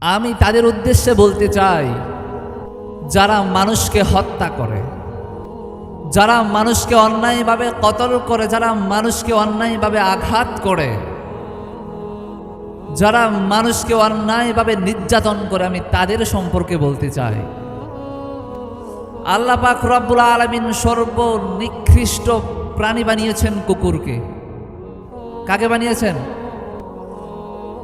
আমি তাদের উদ্দেশ্যে বলতে চাই, যারা মানুষকে হত্যা করে, যারা মানুষকে অন্যায়ভাবে কতল করে, যারা মানুষকে অন্যায়ভাবে আঘাত করে, যারা মানুষকে অন্যায়ভাবে নির্যাতন করে, আমি তাদের সম্পর্কে বলতে চাই। আল্লাহ পাক রব্বুল আলমিন সর্বনিকৃষ্ট প্রাণী বানিয়েছেন কুকুরকে। কাকে বানিয়েছেন?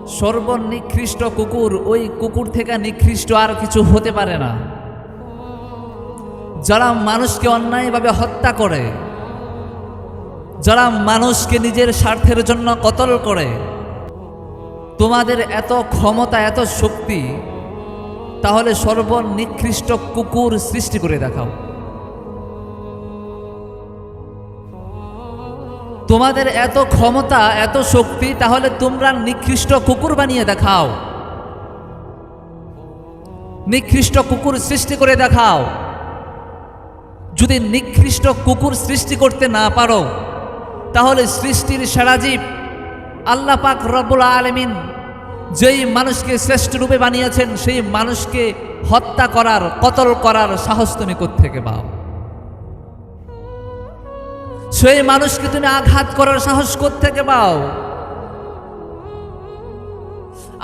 সর্বনিকৃষ্ট কুকুর, ওই কুকুর থেকে নিকৃষ্ট আর কিছু হতে পারে না। যারা মানুষকে অন্যায়ভাবে হত্যা করে, যারা মানুষকে নিজের স্বার্থের জন্য কতল করে, তোমাদের এত ক্ষমতা, এত শক্তি, তাহলে সর্বনিকৃষ্ট কুকুর সৃষ্টি করে দেখাও। তোমাদের এত ক্ষমতা, এত শক্তি, তাহলে তোমরা নিকৃষ্ট কুকুর বানিয়ে দেখাও। নিকৃষ্ট কুকুর সৃষ্টি করে দেখাও। যদি নিকৃষ্ট কুকুর সৃষ্টি করতে না পারো, তাহলে সৃষ্টির সেরাজীব আল্লাহ পাক রব্বুল আলমিন যেই মানুষকে শ্রেষ্ঠ রূপে বানিয়েছেন, সেই মানুষকে হত্যা করার, কতল করার সাহস তুমি থেকে পাও? সেই মানুষকে তুমি আঘাত করার সাহস থেকে পাও?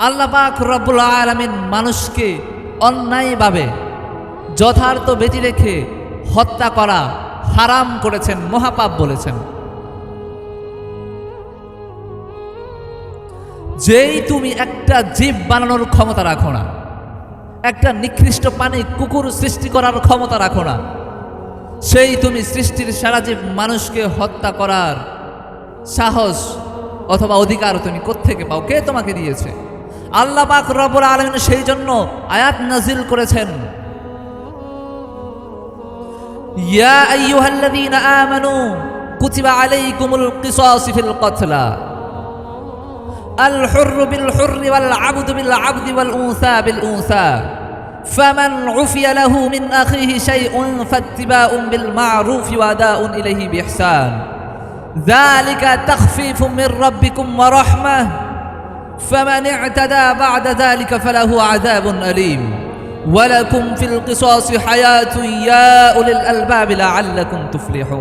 আল্লাহ পাক রব্বুল আলমিন মানুষকে অন্যায়ভাবে যথার্থ বেঁচে রেখে হত্যা করা হারাম করেছেন, মহাপাপ বলেছেন। যেই তুমি একটা জীব বানানোর ক্ষমতা রাখো না, একটা নিকৃষ্ট পানি কুকুর সৃষ্টি করার ক্ষমতা রাখো না সেই তুমি সৃষ্টির সারা জীব মানুষকে হত্যা করার সাহস অথবা অধিকার তুমি কোত্থেকে পাও কে তোমাকে দিয়েছে আল্লাহ পাক রব্বুল আলমিন সেই জন্য আয়াত নাজিল করেছেন ইয়া আইয়ুহাল্লাযীনা আমানু কুতিবা আলাইকুমুল কিসাসু ফিল কতলা الحر بالحر والعبد بالعبد والأنثى بالأنثى فمن عفي له من أخيه شيء فاتباع بالمعروف وأداء إليه بإحسان. ذلك تخفيف من ربكم ورحمة. فمن اعتدى بعد ذلك فله عذاب أليم. ولكم في القصاص حياة يا أولي الألباب لعلكم تفلحون.